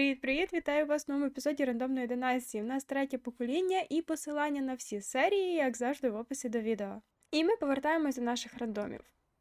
Привіт-привіт! Вітаю вас в новому епізоді рандомної династії. У нас третє покоління і посилання на всі серії, як завжди, в описі до відео. І ми повертаємось до наших рандомів.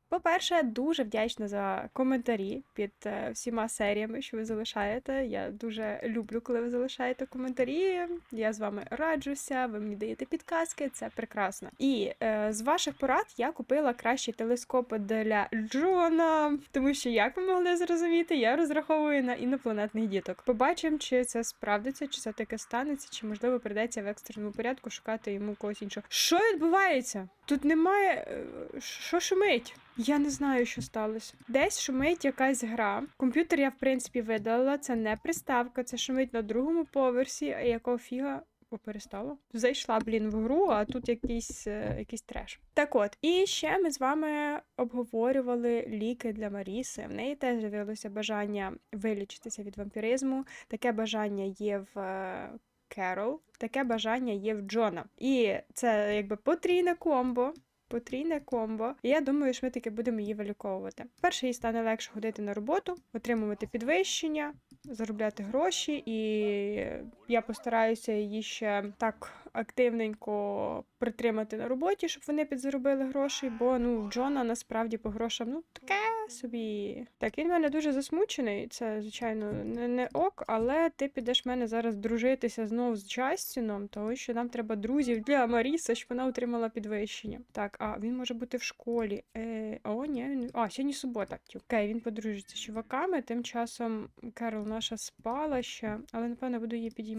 По-перше, дуже вдячна за коментарі під е, всіма серіями, що ви залишаєте. Я дуже люблю, коли ви залишаєте коментарі. Я з вами раджуся, ви мені даєте підказки, це прекрасно. І е, з ваших порад я купила кращий телескоп для Джона, тому що, як ви могли зрозуміти, я розраховую на інопланетних діток. Побачимо, чи це справдиться, чи це таке станеться, чи можливо прийдеться в екстреному порядку шукати йому когось іншого. Що відбувається? Тут немає е, що шумить. Я не знаю, що сталося. Десь шумить якась гра. Комп'ютер я, в принципі, видалила. Це не приставка, це шумить на другому поверсі, а якого фіга. О, перестало. Зайшла, блін, в гру, а тут якийсь е, якийсь треш. Так от, і ще ми з вами обговорювали ліки для Маріси. В неї теж з'явилося бажання вилічитися від вампіризму. Таке бажання є в е, Керол, таке бажання є в Джона. І це якби потрійне комбо. Потрійне комбо, і я думаю, що ми таки будемо її виліковувати. Перше, їй стане легше ходити на роботу, отримувати підвищення, заробляти гроші, і я постараюся її ще так активненько притримати на роботі, щоб вони підзаробили гроші. Бо ну Джона насправді по грошам ну таке собі. Так він в мене дуже засмучений. Це звичайно не, не ок, але ти підеш мене зараз дружитися знову з Джастіном, тому що нам треба друзів для Маріса, щоб вона отримала підвищення. Так, а він може бути в школі. Е, О, ні, він... а сьогодні субота. Окей, він подружиться з чуваками. Тим часом Керол наша спала ще, але напевно буду її підіймати,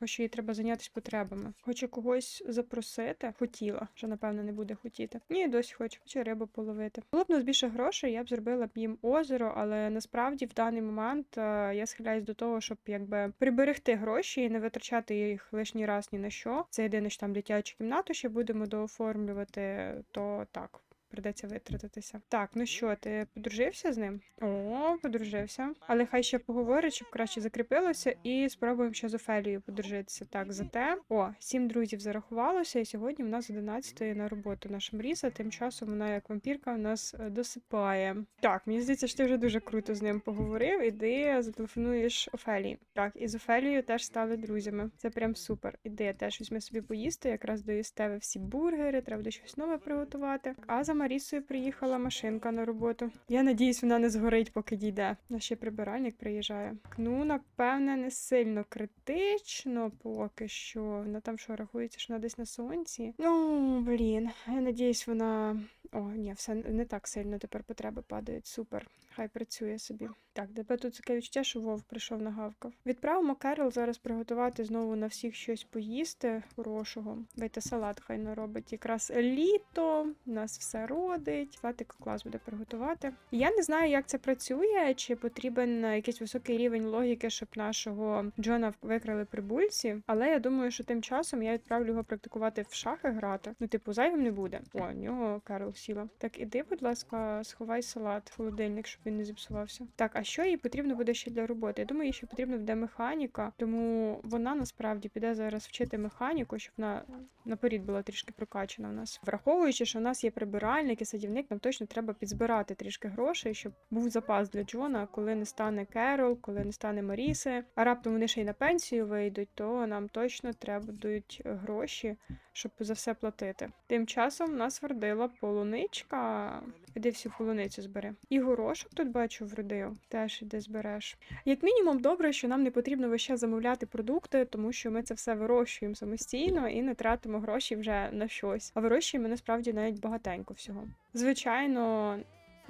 бо що їй треба зайнятися потребами. Хочу когось запросити. Хотіла, що напевно не буде хотіти. Ні, досі хочу. Хочу рибу половити. Було б нас більше грошей, я б зробила б їм озеро, але насправді в даний момент е, я схиляюсь до того, щоб якби приберегти гроші і не витрачати їх лишній раз ні на що. Це єдине, що там дитячу кімнату ще будемо дооформлювати, то так. Придеться витратитися. Так, ну що, ти подружився з ним? О, подружився. Але хай ще поговорить, щоб краще закріпилося, і спробуємо ще з Офелією подружитися. Так, зате. О, сім друзів зарахувалося, і сьогодні в нас 11 на роботу наша Мріса. Тим часом вона, як вампірка, у нас е, досипає. Так, мені здається, що ти вже дуже круто з ним поговорив. Іди зателефонуєш Офелії. Так, і з Офелією теж стали друзями. Це прям супер. Іди теж візьми собі поїсти, якраз доїсте ви всі бургери, треба щось нове приготувати. А за Марісою приїхала машинка на роботу. Я надіюсь, вона не згорить, поки дійде. На ще прибиральник приїжджає. Ну, напевне, не сильно критично поки що. Вона там що рахується, що вона десь на сонці. Ну, блін, я надіюсь, вона. О, ні, все не так сильно тепер потреби падають. Супер. Хай працює собі. Так, тебе тут таке відчуття, що Вов прийшов нагавкав. Відправимо Керол зараз приготувати знову на всіх щось поїсти хорошого. Дайте салат, хай наробить. Якраз літо, нас все родить. Фатик клас буде приготувати. Я не знаю, як це працює, чи потрібен якийсь високий рівень логіки, щоб нашого Джона викрали прибульці. Але я думаю, що тим часом я відправлю його практикувати в шахи грати. Ну, типу, зайвим не буде. О, нього Керол сіла. Так, іди, будь ласка, сховай салат в холодильник, щоб він не зіпсувався. Так, а що їй потрібно буде ще для роботи? Я думаю, їй ще потрібно буде механіка, тому вона насправді піде зараз вчити механіку, щоб вона наперед була трішки прокачана у нас. Враховуючи, що у нас є прибиральник і садівник, нам точно треба підзбирати трішки грошей, щоб був запас для Джона, коли не стане Керол, коли не стане Маріси. А раптом вони ще й на пенсію вийдуть, то нам точно треба будуть гроші, щоб за все платити. Тим часом нас вродила полуничка. Іди всю полуницю збери. І горошок тут бачу вродив. Теж іди збереш. Як мінімум, добре, що нам не потрібно вище замовляти продукти, тому що ми це все вирощуємо самостійно і не тратимо гроші вже на щось. А вирощуємо насправді навіть багатенько всього. Звичайно.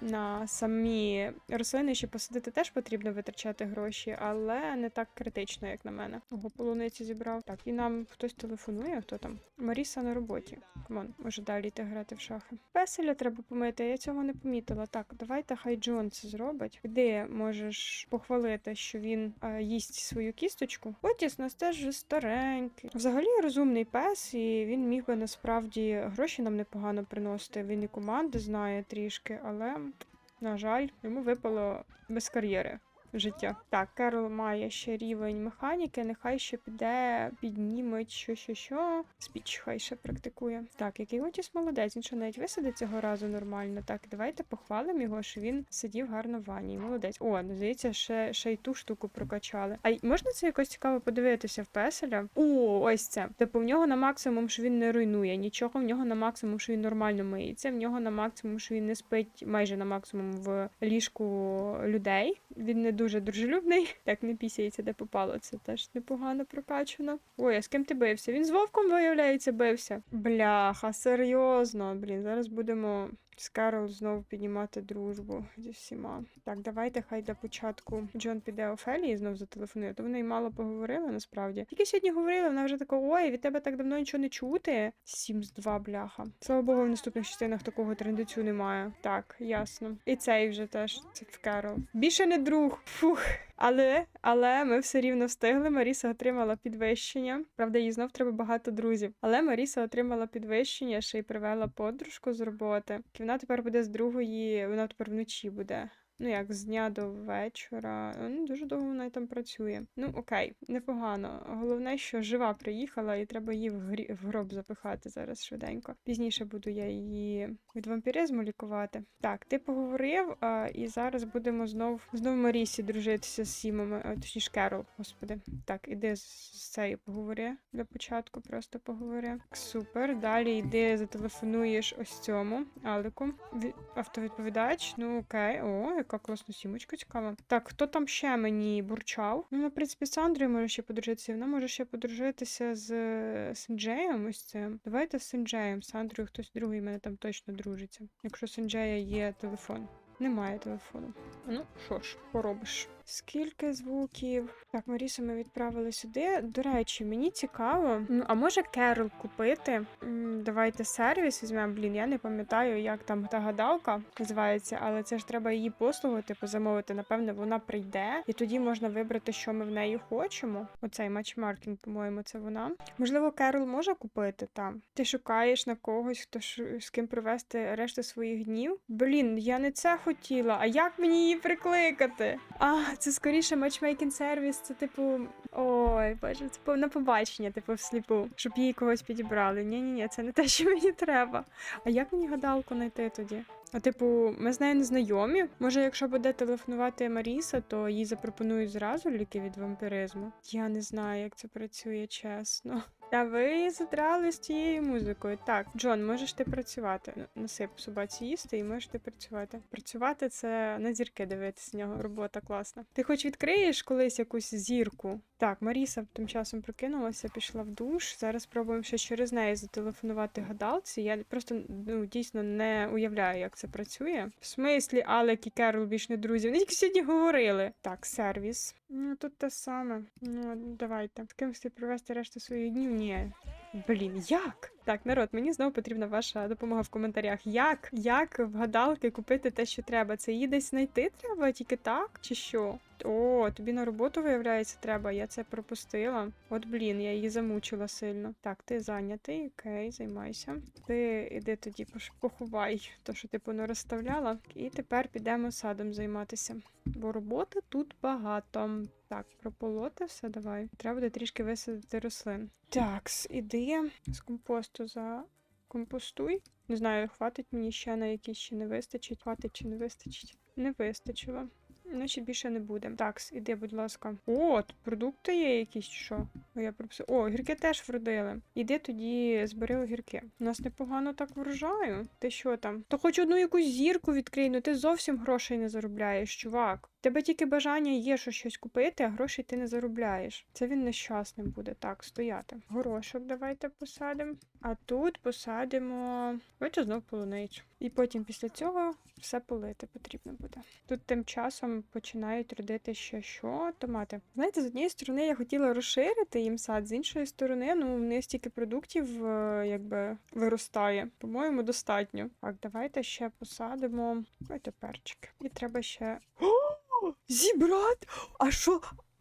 На самі рослини ще посадити теж потрібно витрачати гроші, але не так критично, як на мене. Ого, полуниці зібрав. Так, і нам хтось телефонує, хто там? Маріса на роботі. Камон, може далі йти грати в шахи. Песеля треба помити, я цього не помітила. Так, давайте хай Джон це зробить. Де можеш похвалити, що він е, їсть свою кісточку. Отіс нас теж вже старенький. Взагалі розумний пес, і він міг би насправді гроші нам непогано приносити. Він і команди знає трішки, але. На жаль, йому випало без кар'єри. Життя. Так, Керол має ще рівень механіки, нехай ще піде, підніметь що, що, що. Спіч хай ще практикує. Так, який Отіс молодець, він що навіть висадить цього разу нормально. Так, давайте похвалимо його, що він сидів гарно в ванні. Молодець. О, ну здається, ще, ще й ту штуку прокачали. А й можна це якось цікаво подивитися в песеля? О, ось це. Типу, в нього на максимум, що він не руйнує нічого, в нього на максимум, що він нормально миється, в нього на максимум, що він не спить майже на максимум в ліжку людей. Він не дуже дружелюбний. Так не пісяється, де попало. Це теж непогано прокачано. Ой, а з ким ти бився? Він з вовком, виявляється, бився. Бляха, серйозно. Блін, зараз будемо з Керол знову піднімати дружбу зі всіма. Так, давайте хай для початку Джон піде Офелії знов зателефонує. То вони й мало поговорили насправді. Тільки сьогодні говорили, вона вже така, ой, від тебе так давно нічого не чути. Сім з два бляха. Слава Богу, в наступних частинах такого трендецю немає. Так, ясно. І цей вже теж це в Керол. Більше не друг. Фух. Але, але ми все рівно встигли. Маріса отримала підвищення. Правда, їй знов треба багато друзів. Але Маріса отримала підвищення, ще й привела подружку з роботи. Вона тепер буде з другої, вона тепер вночі буде. Ну, як з дня до вечора. Ну, дуже довго вона там працює. Ну, окей, непогано. Головне, що жива приїхала, і треба її в, грі... в гроб запихати зараз швиденько. Пізніше буду я її від вампіризму лікувати. Так, ти поговорив, а, і зараз будемо знов знов Марісі дружитися з Сімами, точніше Керол, господи. Так, іди з, з цією поговори для початку, просто поговори. Супер. Далі йди, зателефонуєш ось цьому Алику. Ві- Автовідповідач. Ну окей, о, яка класна сімочка цікава. Так, хто там ще мені бурчав? Ну, в принципі, з Сандрою може ще подружитися. Вона може ще подружитися з Сенджеєм ось цим. Давайте з Синджеєм. З Сандрою хтось другий мене там точно дружиться. Якщо Синджея є телефон. Немає телефону. Ну, що ж, поробиш. Скільки звуків? Так, Марісу ми відправили сюди. До речі, мені цікаво. Ну, а може Керол купити? Давайте сервіс візьмемо. Блін, я не пам'ятаю, як там та гадалка називається, але це ж треба її послугу, типу, замовити. Напевне, вона прийде, і тоді можна вибрати, що ми в неї хочемо. Оцей матчмаркінг, по-моєму, це вона. Можливо, Керол може купити там. Ти шукаєш на когось, хто ж з ким провести решту своїх днів. Блін, я не це хотіла. А як мені її прикликати? А, це скоріше матчмейкінг сервіс. Це типу. Ой, боже, це на побачення, типу, всліпу, щоб їй когось підібрали. Ні, ні, ні, це не те, що мені треба. А як мені гадалку знайти тоді? А типу, ми з нею не знайомі. Може, якщо буде телефонувати Маріса, то їй запропонують зразу ліки від вампіризму. Я не знаю, як це працює, чесно. А ви задрали з тією музикою. Так, Джон, можеш ти працювати. Насип собаці їсти і можеш ти працювати. Працювати це на зірки дивитися з нього. Робота класна. Ти хоч відкриєш колись якусь зірку? Так, Маріса тим часом прокинулася, пішла в душ. Зараз спробуємо ще через неї зателефонувати гадалці. Я просто ну дійсно не уявляю, як це працює. В смислі, Алек і Керол більш не друзі. Вони тільки сьогодні говорили. Так, сервіс. Ну тут те саме. Ну давайте. З кимось провести решту своїх днів? Ні. Блін, як? Так, народ, мені знову потрібна ваша допомога в коментарях. Як? Як в гадалки купити те, що треба? Це її десь знайти треба тільки так, чи що? О, тобі на роботу виявляється треба. Я це пропустила. От блін, я її замучила сильно. Так, ти зайнятий, окей, займайся. Ти іди тоді поховай то, що ти не розставляла. І тепер підемо садом займатися. Бо роботи тут багато. Так, прополоти все давай. Треба буде трішки висадити рослин. Так, іди з компосту за компостуй. Не знаю, хватить мені ще на якісь чи не вистачить. Хватить чи не вистачить. Не вистачило. Значить більше не буде. Так, іди, будь ласка. О, продукти є якісь що. О, я прописав. О, огірки теж вродили. Іди тоді збери огірки. У нас непогано так врожаю. Ти що там? То хоч одну якусь зірку відкрий, ну ти зовсім грошей не заробляєш, чувак. Тебе тільки бажання є, що щось купити, а грошей ти не заробляєш. Це він нещасним буде. Так, стояти. Горошок давайте посадимо. А тут посадимо. Давайте знов полуницю. І потім після цього все полити потрібно буде. Тут тим часом починають родити ще що? Томати. Знаєте, з однієї сторони я хотіла розширити їм сад, з іншої сторони, ну в них стільки продуктів е, якби виростає. По-моєму, достатньо. Так, давайте ще посадимо. Давайте перчики. І треба ще. О! Зібрати! А що?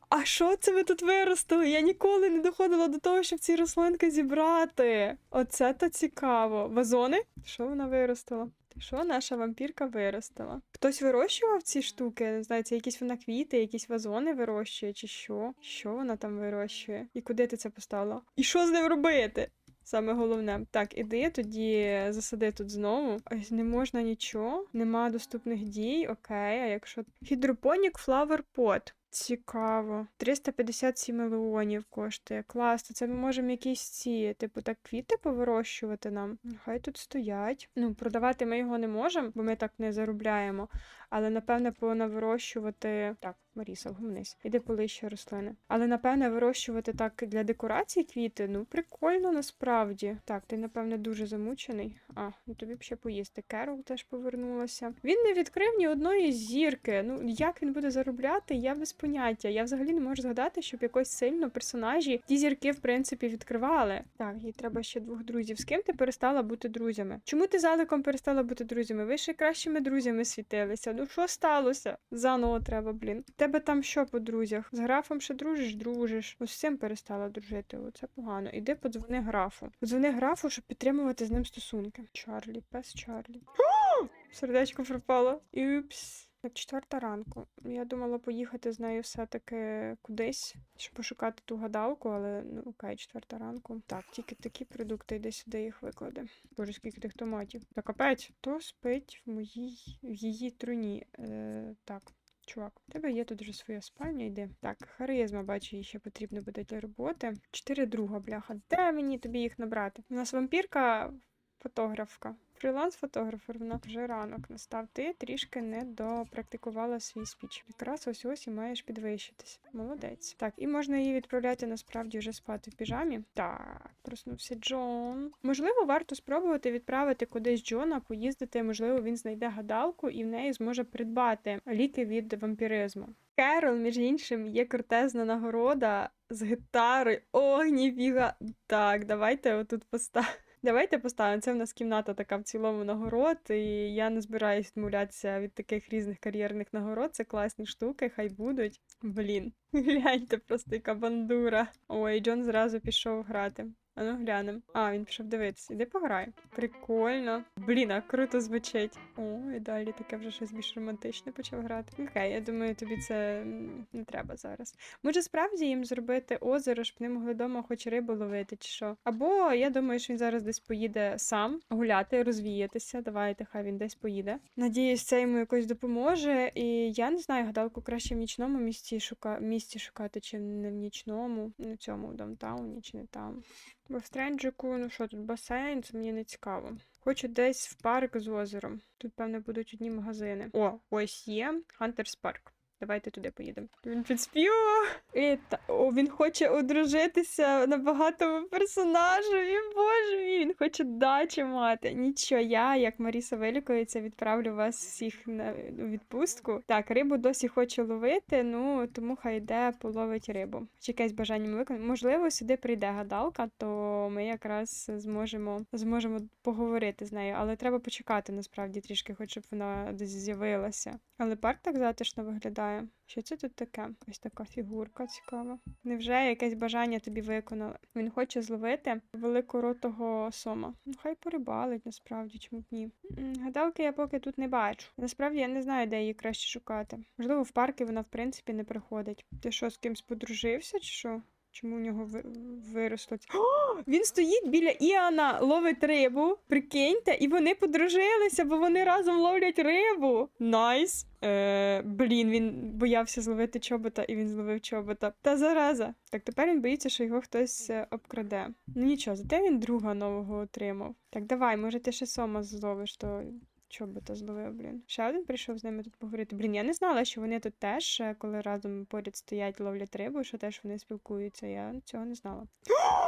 А що це ви тут виростили? Я ніколи не доходила до того, щоб ці рослинки зібрати. Оце то цікаво. Вазони? Що вона виростила? Що наша вампірка виростила? Хтось вирощував ці штуки? Не знаю, це якісь вона квіти, якісь вазони вирощує, чи що? Що вона там вирощує? І куди ти це поставила? І що з ним робити? Саме головне. Так, іди тоді засади тут знову. Ось не можна нічого, нема доступних дій. Окей, а якщо. Гідропонік Flower Pot. Цікаво. 357 мільйонів коштує. Класно. Це ми можемо якісь ці, типу, так квіти повирощувати нам. Хай тут стоять. Ну, продавати ми його не можемо, бо ми так не заробляємо. Але напевне повинна вирощувати. Так, Маріса, вгомнись. Іди полище рослини. Але напевне вирощувати так для декорації квіти. Ну, прикольно насправді. Так, ти, напевне, дуже замучений. А, ну тобі б ще поїсти. Керол теж повернулася. Він не відкрив ні одної зірки. Ну, як він буде заробляти, я без поняття. Я взагалі не можу згадати, щоб якось сильно персонажі ті зірки, в принципі, відкривали. Так, їй треба ще двох друзів. З ким ти перестала бути друзями? Чому ти з Аликом перестала бути друзями? Ви ще кращими друзями світилися. Ну що сталося? Заново треба, блін. Тебе там що по друзях? З графом ще дружиш, дружиш. Ось з цим перестала дружити. Оце погано. Іди подзвони графу. Подзвони графу, щоб підтримувати з ним стосунки. Чарлі, пес Чарлі. Сердечко пропало. Упс. Так, четверта ранку. Я думала поїхати з нею все-таки кудись, щоб пошукати ту гадалку, але ну окей, четверта ранку. Так, тільки такі продукти, йди сюди їх виклади. Боже, скільки тих томатів. Так, опять, хто спить в моїй в її труні? Е, так. Чувак, у тебе є тут вже своя спальня, йди. Так, харизма, бачу, їй ще потрібно буде для роботи. Чотири друга, бляха. Де мені тобі їх набрати? У нас вампірка фотографка. Фріланс-фотографер, вона вже ранок настав. Ти трішки не допрактикувала свій спіч. Якраз ось ось і маєш підвищитись. Молодець. Так, і можна її відправляти насправді вже спати в піжамі. Так, проснувся Джон. Можливо, варто спробувати відправити кудись Джона, поїздити. Можливо, він знайде гадалку і в неї зможе придбати ліки від вампіризму. Керол, між іншим, є крутезна нагорода з гітари. О, ніфіга. Так, давайте отут поставимо. Давайте поставимо. Це в нас кімната така в цілому нагород, і я не збираюсь відмовлятися від таких різних кар'єрних нагород. Це класні штуки, хай будуть. Блін, гляньте просто яка бандура. Ой, Джон зразу пішов грати. А ну глянем. А, він пішов дивитися. Іди пограй. Прикольно. Блін, а круто звучить. О, і далі таке вже щось більш романтичне почав грати. Окей, я думаю, тобі це не треба зараз. Може, справді їм зробити озеро, щоб вони могли вдома хоч рибу ловити, чи що. Або я думаю, що він зараз десь поїде сам гуляти, розвіятися. Давайте, хай він десь поїде. Надіюсь, це йому якось допоможе. І я не знаю, гадалку краще в нічному місці шука... місці шукати, чи не в нічному, не в цьому в даунтауні, чи не там. Бо в Стренджику, ну що тут, басейн, це мені не цікаво. Хочу десь в парк з озером. Тут, певно, будуть одні магазини. О, ось є Хантерс Парк. Давайте туди поїдемо. Він підспівав. Та... О, він хоче одружитися на багатому персонажу. Боже мій, він хоче дачі мати. Нічого, я, як Маріса вилікується, відправлю вас всіх на відпустку. Так, рибу досі хоче ловити, ну тому хай йде половить рибу. Чи якесь бажання виконати. Можливо, сюди прийде гадалка, то ми якраз зможемо зможемо поговорити з нею. Але треба почекати насправді трішки, хоч щоб вона з'явилася. Але парк так затишно виглядає. Що це тут таке? Ось така фігурка цікава. Невже якесь бажання тобі виконали? Він хоче зловити великоротого сома. Ну, хай порибалить, насправді, чому б ні. Гадалки я поки тут не бачу. Насправді я не знаю, де її краще шукати. Можливо, в парки вона, в принципі, не приходить. Ти що, з кимсь подружився, чи що? Чому у нього ви... виросло? О, він стоїть біля Іана, ловить рибу. Прикиньте, і вони подружилися, бо вони разом ловлять рибу. Найс. Е, блін, він боявся зловити чобота, і він зловив чобота. Та зараза. Так тепер він боїться, що його хтось е, обкраде. Ну нічого, зате він друга нового отримав. Так, давай, може, ти ще сома зловиш, то чобота зловив, блін. Ще один прийшов з ними тут поговорити. Блін, я не знала, що вони тут теж, е, коли разом поряд стоять, ловлять рибу, що теж вони спілкуються. Я цього не знала.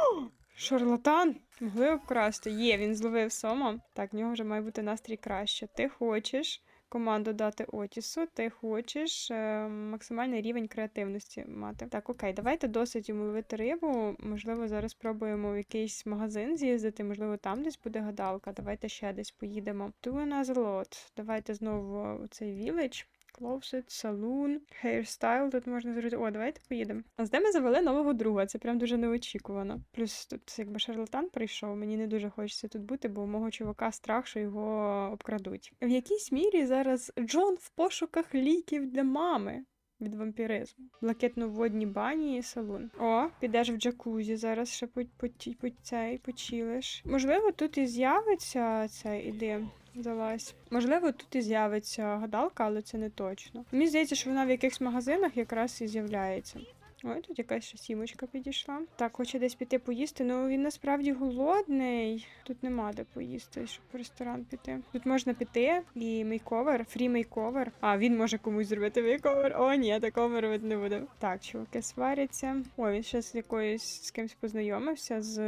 Шарлатан! Могли обкрасти. Є, він зловив сома. Так, в нього вже має бути настрій краще. Ти хочеш команду дати Отісу, ти хочеш е, максимальний рівень креативності мати. Так, окей, давайте досить умовити рибу. Можливо, зараз спробуємо в якийсь магазин з'їздити, можливо, там десь буде гадалка. Давайте ще десь поїдемо. Ту на лот. Давайте знову у цей вілич. Closet, Saloon, Hairstyle. Тут можна зробити. О, давайте поїдемо. А з де ми завели нового друга. Це прям дуже неочікувано. Плюс тут якби шарлатан прийшов. Мені не дуже хочеться тут бути, бо у мого чувака страх, що його обкрадуть. В якійсь мірі зараз Джон в пошуках ліків для мами. Від вампіризму. Блакитно-водні бані і салон. О, підеш в джакузі зараз ще по, по, цей почилиш. Можливо, тут і з'явиться цей іди. Залазь. Можливо, тут і з'явиться гадалка, але це не точно. Мені здається, що вона в якихось магазинах якраз і з'являється. Ой, тут якась ще сімочка підійшла. Так, хоче десь піти поїсти. Ну він насправді голодний. Тут нема де поїсти, щоб в ресторан піти. Тут можна піти і мейковер, фрі мейковер. А він може комусь зробити мейковер. О, ні, такого робити не буде. Так, чуваки сваряться. О, він ще з якоюсь з кимось познайомився з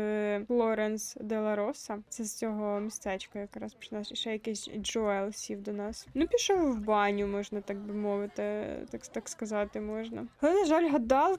Флоренс Делароса. Це з цього містечка якраз прийшла. Ще якийсь Джоел сів до нас. Ну, пішов в баню, можна так би мовити, так, так сказати можна. Але, на жаль,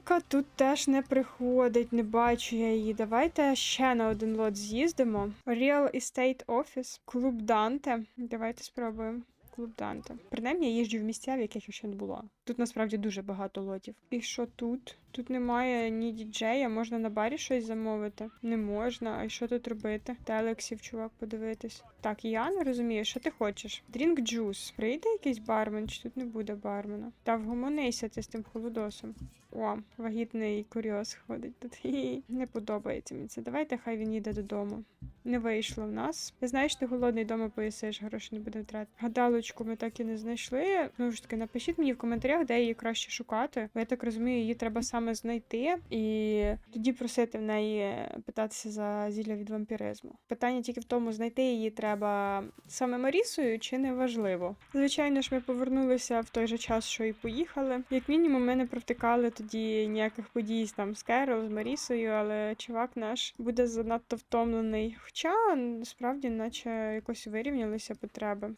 гадалка тут теж не приходить, не бачу я її. Давайте ще на один лот з'їздимо. Real Estate Office, клуб Данте. Давайте спробуємо. Клуб Данте. Принаймні я їжджу в місця, в яких я ще не була. Тут насправді дуже багато лотів. І що тут? Тут немає ні діджея, можна на барі щось замовити. Не можна. А що тут робити? Телексів, чувак, подивитись. Так, я не розумію, що ти хочеш. Дрінк джус. Прийде якийсь бармен, чи тут не буде бармена? Та вгомонися ти з тим холодосом. О, вагітний курйоз ходить тут. Не подобається мені це. Давайте хай він їде додому. Не вийшло в нас. Я знаю, що ти голодний вдома поїсиш, гроші не буде втратити. Гадалочку ми так і не знайшли. Ну ж таки, напишіть мені в коментарях, де її краще шукати. Бо я так розумію, її треба саме знайти і тоді просити в неї питатися за зілля від вампіризму. Питання тільки в тому, знайти її треба саме Марісою чи не важливо. Звичайно ж, ми повернулися в той же час, що і поїхали. Як мінімум, ми не провтикали тоді ніяких подій там з Керол, з Марісою, але чувак наш буде занадто втомлений. Хоча насправді, наче якось вирівнялися потреби.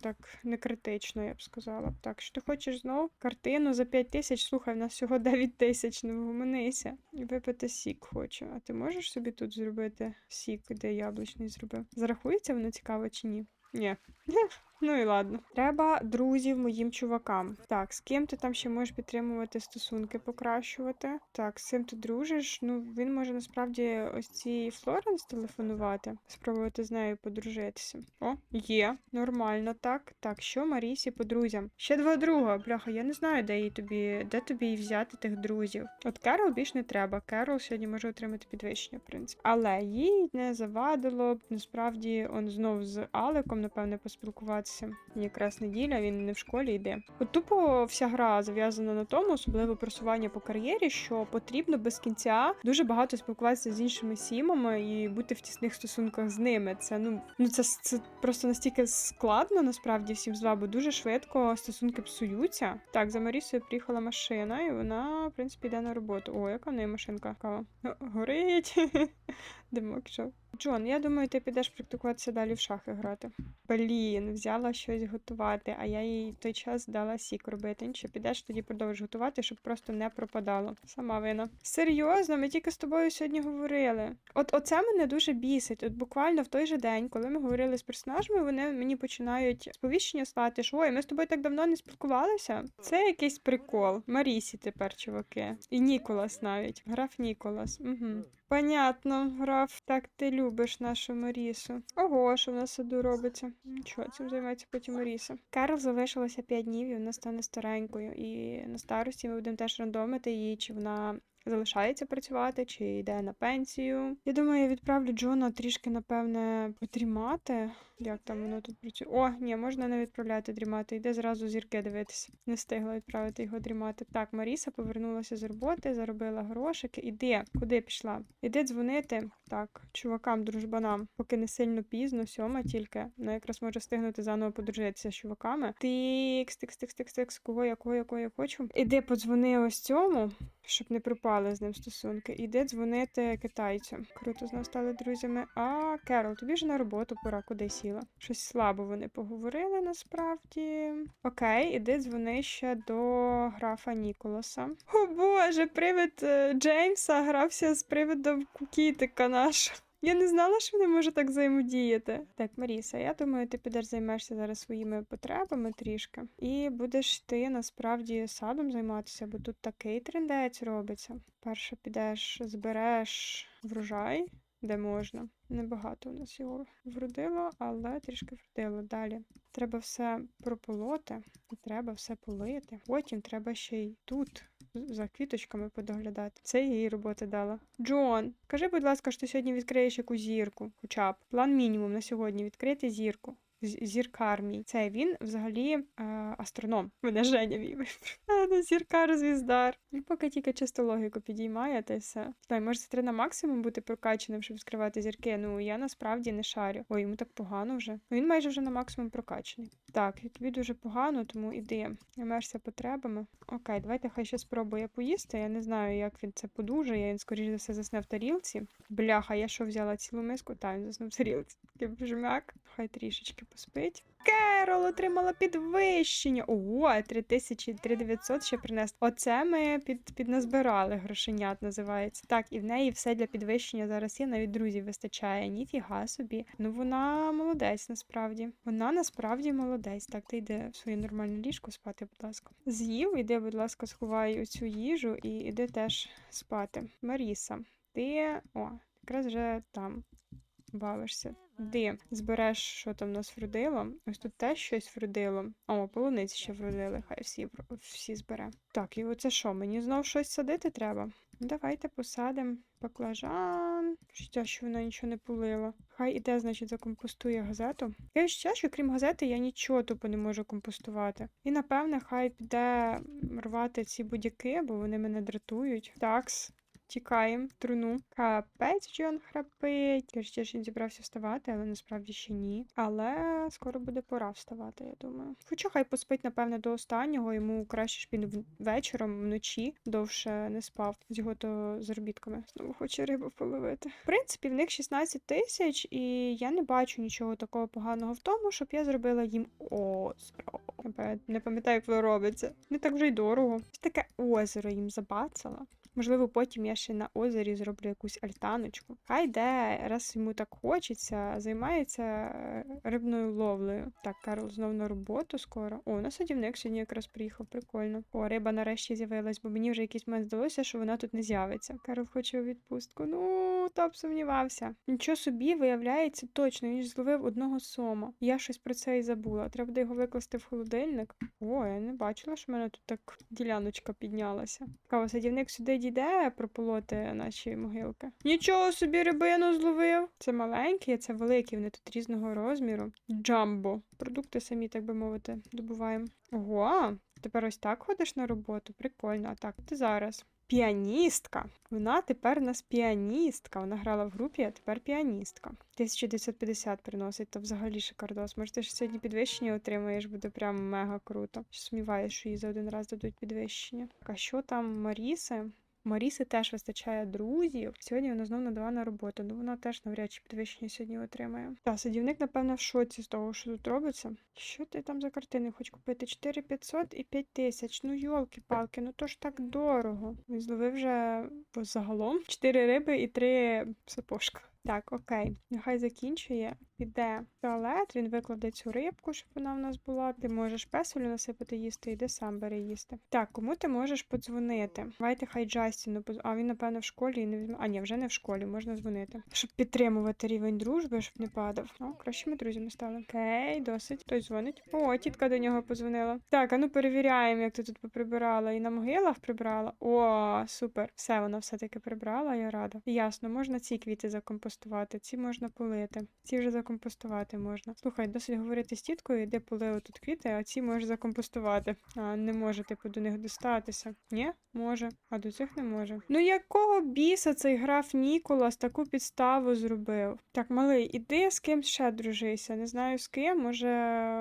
Так, не критично, я б сказала. Так, що ти хочеш знов картину за 5 тисяч? Слухай, в нас всього 9 тисяч, не вгомонися. І випити сік хочу. А ти можеш собі тут зробити сік, де яблучний зробив? Зарахується воно цікаво чи ні? Ні. Ну і ладно. Треба друзів моїм чувакам. Так, з ким ти там ще можеш підтримувати стосунки, покращувати? Так, з цим ти дружиш. Ну, він може насправді ось цій Флоренс телефонувати, спробувати з нею подружитися. О, є, нормально, так. Так, що Марісі по друзям? Ще два друга. Бляха, я не знаю, де їй тобі, де тобі взяти тих друзів. От Керол більш не треба. Керол сьогодні може отримати підвищення, в принципі. Але їй не завадило б насправді он знов з Алеком, напевне, поспілкуватися. Якраз неділя, він не в школі йде. От тупо вся гра зав'язана на тому, особливо просування по кар'єрі, що потрібно без кінця дуже багато спілкуватися з іншими сімами і бути в тісних стосунках з ними. Це ну ну це, це просто настільки складно, насправді всім з вами, дуже швидко стосунки псуються. Так, за Марісою приїхала машина, і вона, в принципі, йде на роботу. О, яка в неї машинка? Кава. Горить. Димок пішов. Джон, я думаю, ти підеш практикуватися далі в шахи грати. Блін, взяла щось готувати, а я їй той час дала сік робити. Нічого, підеш тоді продовжиш готувати, щоб просто не пропадало. Сама вина. Серйозно, ми тільки з тобою сьогодні говорили. От оце мене дуже бісить. От буквально в той же день, коли ми говорили з персонажами, вони мені починають сповіщення слати, що ой, ми з тобою так давно не спілкувалися. Це якийсь прикол. Марісі тепер, чуваки. І Ніколас навіть. Граф Ніколас. Угу. Понятно, граф. Так ти любиш нашу Марісу. Ого, що в нас саду робиться. Нічого, цим займається потім Маріса. Карл залишилося 5 днів і вона стане старенькою. І на старості ми будемо теж рандомити її, чи вона. Залишається працювати чи йде на пенсію. Я думаю, я відправлю Джона трішки, напевне, подрімати. Як там воно тут працює? О, ні, можна не відправляти дрімати. Йде зразу зірки дивитися. Не встигла відправити його дрімати. Так, Маріса повернулася з роботи, заробила грошики. Іди, куди пішла? Іди дзвонити. Так, чувакам, дружбанам, поки не сильно пізно, сьома тільки. Ну, якраз може встигнути заново подружитися з чуваками. Тикс, тикс, тикс, тикс, тикс, кого, якого, якого я хочу. Іди подзвони ось цьому, щоб не пропали з ним стосунки. Іди дзвонити китайцям. Круто з нас стали друзями. А, Керол, тобі ж на роботу пора, куди сіла. Щось слабо вони поговорили насправді. Окей, іди дзвони ще до графа Ніколаса. О боже, привид е, Джеймса грався з привидом кукітика нашого. Я не знала, що вони можуть так взаємодіяти. Так, Маріса, я думаю, ти підеш займешся зараз своїми потребами трішки, і будеш ти насправді садом займатися, бо тут такий трендець робиться. Перше підеш, збереш врожай, де можна. Небагато у нас його вродило, але трішки вродило. Далі треба все прополоти, треба все полити. Потім треба ще й тут за квіточками подоглядати. Це її робота дала. Джон, кажи, будь ласка, що ти сьогодні відкриєш якусь зірку. Хоча б план мінімум на сьогодні відкрити зірку. З- Зіркар. Це він взагалі е, астроном. Мене Женя. А, ну, Зіркар звіздар. Він поки тільки чисто логіку підіймає, та й все. Знаю, може це треба на максимум бути прокачаним, щоб відкривати зірки. Ну я насправді не шарю. Ой, йому так погано вже. Ну він майже вже на максимум прокачаний. Так, тобі дуже погано, тому іди. Займешся потребами. Окей, давайте хай ще спробує поїсти. Я не знаю, як він це подужає. Він, скоріш за все, засне в тарілці. Бляха, я що взяла цілу миску? Та він заснув в тарілці. Такий бжмяк. Хай трішечки поспить. Керол отримала підвищення. Ого, 3000, 3900 ще принесли. Оце ми під, підназбирали грошенят, називається. Так, і в неї все для підвищення зараз є, навіть друзів вистачає. Ніфіга собі. Ну вона молодець насправді. Вона насправді молодець. Так, ти йди в своє нормальне ліжко спати, будь ласка. З'їв, іди, будь ласка, сховай оцю їжу і іди теж спати. Маріса, ти. О, якраз вже там бавишся. Де збереш, що там нас вродило? Ось тут теж щось вродило. О, полуниці ще вродили, хай всі, всі збере. Так, і оце що? Мені знов щось садити треба? Давайте посадимо баклажан. Щастя, що вона нічого не полила. Хай іде, значить, закомпостує газету. Я відчуття, що крім газети я нічого тупо не можу компостувати. І напевне, хай піде рвати ці будяки, бо вони мене дратують. Такс. Тікаємо в труну. Капець Джон храпить. Я ще ж він зібрався вставати, але насправді ще ні. Але скоро буде пора вставати, я думаю. Хоча хай поспить, напевне, до останнього. Йому краще ж він вечором вночі довше не спав з його то заробітками. Знову хоче рибу половити. В принципі, в них 16 тисяч, і я не бачу нічого такого поганого в тому, щоб я зробила їм озеро. Я Не пам'ятаю, як воно робиться. Не так вже й дорого. Ось таке озеро їм забацала. Можливо, потім я ще на озері зроблю якусь альтаночку. Хай де, раз йому так хочеться, займається е, рибною ловлею. Так, Карл знов на роботу скоро. О, у нас садівник сьогодні якраз приїхав, прикольно. О, риба нарешті з'явилась, бо мені вже якийсь момент здалося, що вона тут не з'явиться. Карл хоче у відпустку. Ну, топ сумнівався. Нічого собі, виявляється, точно, він ж зловив одного сома. Я щось про це і забула. Треба буде його викласти в холодильник. О, я не бачила, що в мене тут так діляночка піднялася. Цікаво, садівник сюди дійде прополоти наші могилки. Нічого собі рибину зловив. Це маленькі, це великі, вони тут різного розміру. Джамбо. Продукти самі, так би мовити, добуваємо. Ого, тепер ось так ходиш на роботу? Прикольно. А так, ти зараз. Піаністка. Вона тепер у нас піаністка. Вона грала в групі, а тепер піаністка. 1950 приносить, то взагалі шикардос. Може, ти ж сьогодні підвищення отримаєш, буде прям мега круто. Сумніваюсь, що їй за один раз дадуть підвищення. А що там Маріси? Маріси теж вистачає друзів. Сьогодні вона знову надала на роботу. Ну вона теж навряд чи підвищення сьогодні отримає. Та садівник, напевно, в шоці з того, що тут робиться. Що ти там за картини Хоч купити? 4500 і 5000. Ну йолки-палки, ну то ж так дорого. Він зловив вже загалом 4 риби і 3 сапожка. Так, окей, нехай закінчує. Піде в туалет, він викладе цю рибку, щоб вона в нас була. Ти можеш песелю насипати їсти, іди сам бери їсти. Так, кому ти можеш подзвонити? Давайте хай Джастіну подз... А він, напевно, в школі і не візьме. А, ні, вже не в школі, можна дзвонити. Щоб підтримувати рівень дружби, щоб не падав. О, краще ми друзями стали. Окей, досить. Хтось дзвонить. О, тітка до нього подзвонила. Так, а ну перевіряємо, як ти тут поприбирала. І на могилах прибрала. О, супер. Все, вона все-таки прибрала, я рада. Ясно, можна ці квіти закомпостувати, ці можна полити. Ці вже закомпостувати можна. Слухай, досить говорити з тіткою, де полили тут квіти, а ці можеш закомпостувати. А не може, типу, до них достатися. Ні? Може, а до цих не може. Ну якого біса цей граф Ніколас таку підставу зробив? Так, малий, іди з ким ще дружися. Не знаю з ким. Може,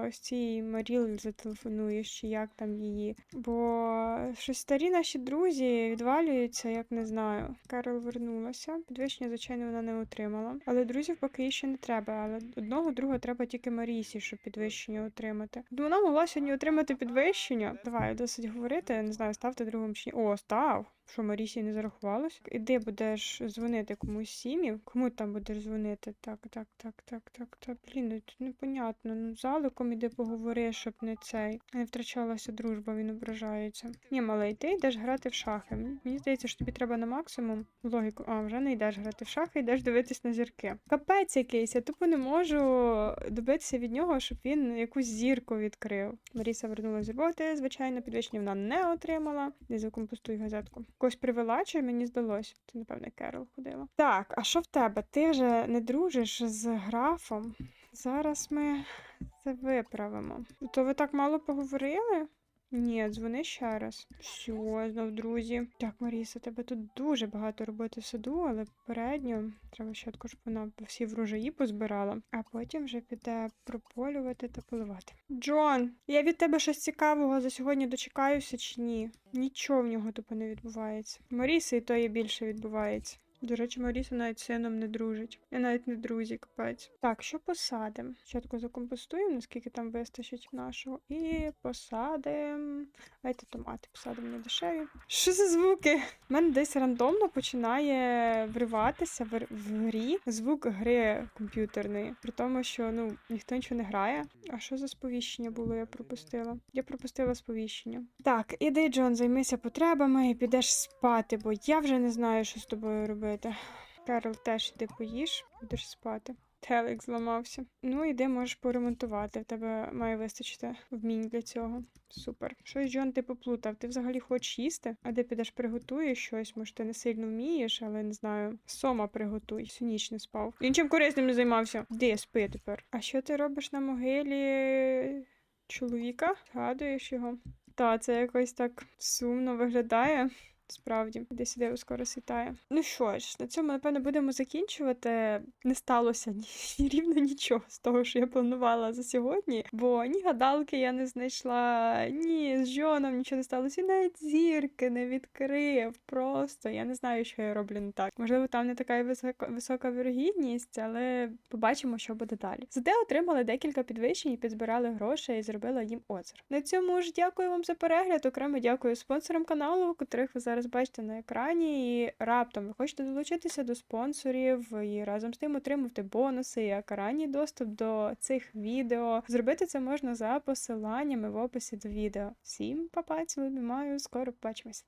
ось цій Маріл зателефонуєш, чи як там її. Бо щось старі наші друзі відвалюються, як не знаю. Карол вернулася. Підвищення, звичайно, вона не отримала. Але друзів поки ще не треба. Але одного друга треба тільки Марісі, щоб підвищення отримати. Ну, Вона могла сьогодні отримати підвищення. Давай, досить говорити. Не знаю, ставте другому чи ні. О, став. Що Марісі не зарахувалось? Іди будеш дзвонити комусь сім'ї. Кому там будеш дзвонити? Так, так, так, так, так, так. Блін, ну тут непонятно. Ну, заликом іди поговори, щоб не цей. Не втрачалася дружба, він ображається. Ні, малий, ти йдеш грати в шахи. Мені- здається, що тобі треба на максимум логіку. А, вже не йдеш грати в шахи, йдеш дивитись на зірки. Капець якийсь, я тупо не можу добитися від нього, щоб він якусь зірку відкрив. Маріса вернулася з роботи, звичайно, підвищення вона не отримала. Десь закомпостуй газетку. Когось привела, чи мені здалось? Це, напевне, Керол ходила. Так, а що в тебе? Ти вже не дружиш з графом? Зараз ми це виправимо. То ви так мало поговорили? Ні, дзвони ще раз. Все, знов друзі. Так, Маріса, тебе тут дуже багато роботи в саду, але попередньо треба спочатку, щоб вона всі врожаї позбирала, а потім вже піде прополювати та поливати. Джон, я від тебе щось цікавого за сьогодні дочекаюся чи ні? Нічого в нього тупо не відбувається. Маріси і то є більше відбувається. До речі, Маріса навіть сином не дружить. Я навіть не друзі, капець. Так, що посадимо? Спочатку закомпостуємо, наскільки там вистачить нашого. І посадимо. Давайте томати посадимо на дешеві. Що за звуки? У мене десь рандомно починає вриватися в, в грі звук гри комп'ютерної. При тому, що ну ніхто нічого не грає. А що за сповіщення було? Я пропустила. Я пропустила сповіщення. Так, іди, Джон, займися потребами і підеш спати, бо я вже не знаю, що з тобою робити. Карл теж іди поїж, будеш спати. Телек зламався. Ну, іди, можеш поремонтувати. В тебе має вистачити вмінь для цього. Супер. Щось, Джон, ти поплутав. Ти взагалі хочеш їсти? А де підеш приготуєш щось? Може, ти не сильно вмієш, але не знаю. Сома приготуй. Всю ніч не спав. Він чим корисним не займався. Де спи тепер? А що ти робиш на могилі чоловіка? Згадуєш його? Та, це якось так сумно виглядає. Справді, десь іде скоро світає. Ну що ж, на цьому, напевно, будемо закінчувати. Не сталося ні, рівно нічого з того, що я планувала за сьогодні, бо ні гадалки я не знайшла, ні з Джоном нічого не сталося, і навіть зірки не відкрив. Просто я не знаю, що я роблю не так. Можливо, там не така висока, висока вірогідність, але побачимо, що буде далі. Зате отримали декілька підвищень, підзбирали грошей і зробила їм озеро. На цьому ж дякую вам за перегляд. Окремо дякую спонсорам каналу, котрих ви зараз бачите на екрані. І раптом ви хочете долучитися до спонсорів і разом з тим отримувати бонуси, як ранній доступ до цих відео. Зробити це можна за посиланнями в описі до відео. Всім па-па, цілую, обіймаю, скоро побачимось.